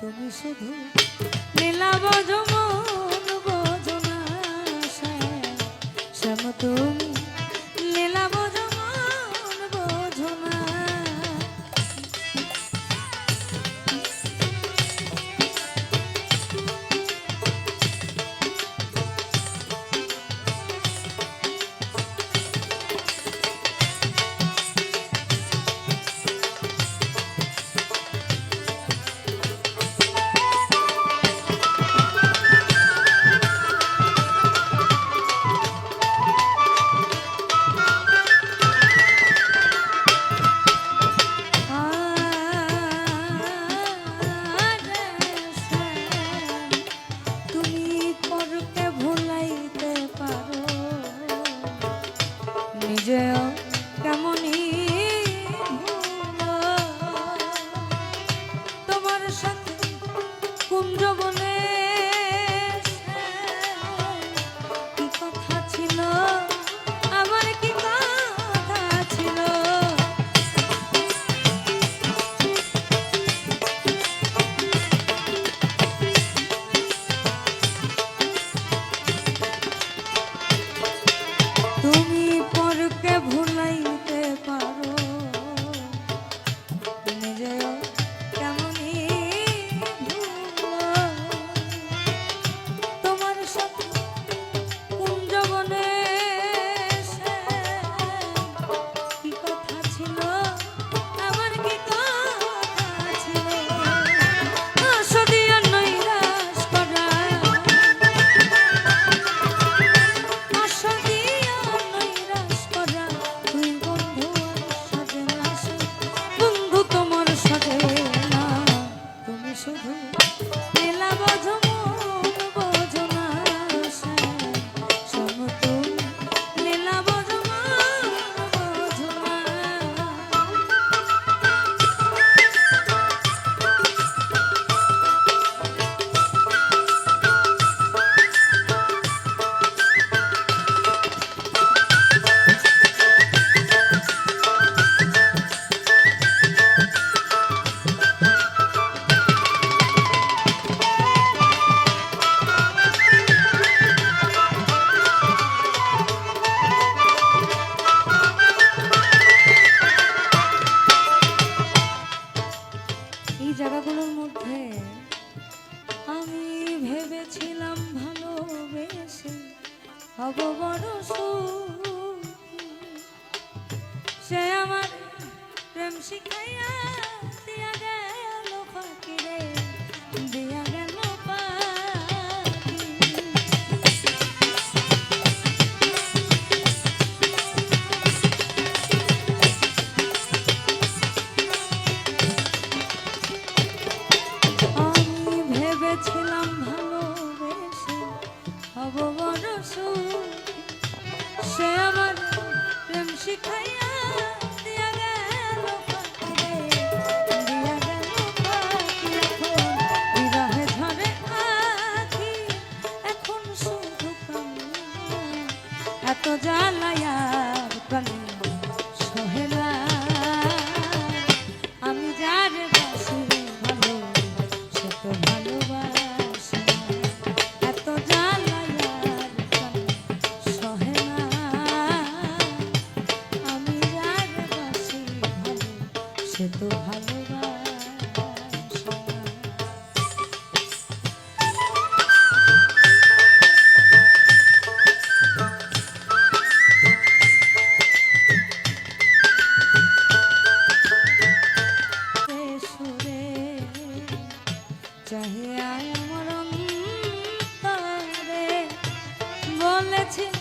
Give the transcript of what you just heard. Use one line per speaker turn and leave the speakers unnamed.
তুমি শুধু নীলাবজম ভোজন শ্যাম তুমি সাথে কুমড়ো বনে ছিলাম ভালোবেসে হব বড় সে আমার প্রেম শিখাইয়া দিয়া শিখাইয়া সে তো ভালো চাহিয়া আমার বলেছে